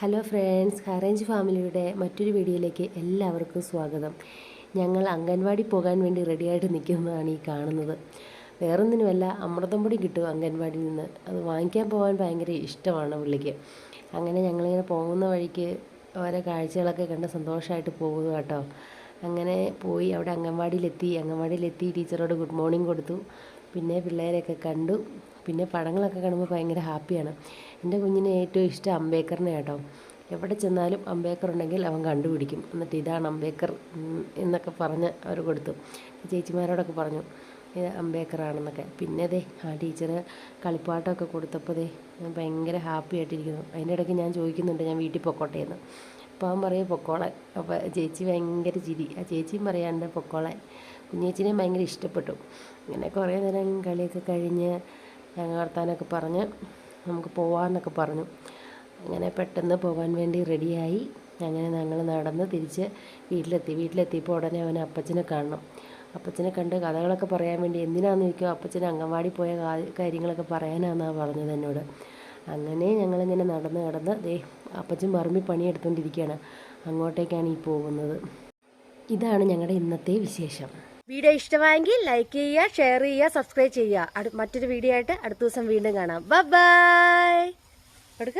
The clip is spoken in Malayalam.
ഹലോ ഫ്രണ്ട്സ് ഹറേഞ്ച് ഫാമിലിയുടെ മറ്റൊരു വീഡിയോയിലേക്ക് എല്ലാവർക്കും സ്വാഗതം. ഞങ്ങൾ അംഗൻവാടി പോകാൻ വേണ്ടി റെഡിയായിട്ട് നിൽക്കുന്നതാണ് ഈ കാണുന്നത്. വേറൊന്നിനുമല്ല അമൃതം പൊടി കിട്ടും അംഗൻവാടിയിൽ നിന്ന്. അത് വാങ്ങിക്കാൻ പോകാൻ ഭയങ്കര ഇഷ്ടമാണ് പുള്ളിക്ക്. അങ്ങനെ ഞങ്ങളിങ്ങനെ പോകുന്ന വഴിക്ക് ഓരോ കാഴ്ചകളൊക്കെ കണ്ട് സന്തോഷമായിട്ട് പോകുന്നു കേട്ടോ. അങ്ങനെ പോയി അവിടെ അംഗൻവാടിയിലെത്തി. അംഗൻവാടിയിലെത്തി ടീച്ചറോട് ഗുഡ് മോർണിംഗ് കൊടുത്തു. പിന്നെ പിള്ളേരെയൊക്കെ കണ്ടു. പിന്നെ പടങ്ങളൊക്കെ കാണുമ്പോൾ ഭയങ്കര ഹാപ്പിയാണ്. എന്റെ കുഞ്ഞിന് ഏറ്റവും ഇഷ്ടം അംബേദ്കറിനെ കേട്ടോ എവിടെ ചെന്നാലും അംബേക്കർ ഉണ്ടെങ്കിൽ അവൻ കണ്ടുപിടിക്കും. എന്നിട്ട് ഇതാണ് അംബേക്കർ എന്നൊക്കെ പറഞ്ഞ് അവർ കൊടുത്തു. ചേച്ചിമാരോടൊക്കെ പറഞ്ഞു ഇത് അംബേക്കറാണെന്നൊക്കെ പിന്നെ അതെ ആ ടീച്ചർ കളിപ്പാട്ടമൊക്കെ കൊടുത്തപ്പോൾ ദേ ഞാൻ ഭയങ്കര ഹാപ്പി ആയിട്ടിരിക്കുന്നു. അതിന്റെ ഇടയ്ക്ക് ഞാൻ ചോദിക്കുന്നുണ്ട് ഞാൻ വീട്ടിൽ പൊക്കോട്ടെ എന്ന്. അപ്പോൾ അവൻ പറയും പൊക്കോളാൻ അപ്പോൾ ചേച്ചി ഭയങ്കര ചിരി. ആ ചേച്ചിയും പറയാണ്ട് പൊക്കോളാൻ കുഞ്ഞേച്ചിനെ ഭയങ്കര ഇഷ്ടപ്പെട്ടു. അങ്ങനെ കുറേ നേരം കളിയൊക്കെ കഴിഞ്ഞ് ഞങ്ങൾ വർത്താനൊക്കെ പറഞ്ഞ് നമുക്ക് പോവാമെന്നൊക്കെ പറഞ്ഞു. അങ്ങനെ പെട്ടെന്ന് പോകാൻ വേണ്ടി റെഡിയായി. അങ്ങനെ ഞങ്ങൾ നടന്ന് തിരിച്ച് വീട്ടിലെത്തി. വീട്ടിലെത്തിയപ്പോൾ ഉടനെ അവൻ അപ്പച്ചനെ കാണണം. അപ്പച്ചനെ കണ്ട് കഥകളൊക്കെ പറയാൻ വേണ്ടി എന്തിനാന്ന് ചോദിക്കുമോ അപ്പച്ചൻ അംഗൻവാടി പോയ കാര്യങ്ങളൊക്കെ പറയാനാണെന്നാണ് പറഞ്ഞത് എന്നോട്. അങ്ങനെ ഞങ്ങളിങ്ങനെ നടന്ന് നടന്ന് ദേ അപ്പച്ചൻ പറമ്പിൽ പണിയെടുത്തുകൊണ്ടിരിക്കുകയാണ് അങ്ങോട്ടേക്കാണ് ഈ പോകുന്നത്. ഇതാണ് ഞങ്ങളുടെ ഇന്നത്തെ വിശേഷം. വീഡിയോ ഇഷ്ടമായെങ്കിൽ ലൈക്ക് ചെയ്യുക ഷെയർ ചെയ്യുക സബ്സ്ക്രൈബ് ചെയ്യുക. മറ്റൊരു വീഡിയോ ആയിട്ട് അടുത്ത ദിവസം വീണ്ടും കാണാം. ബൈ എടുക്ക.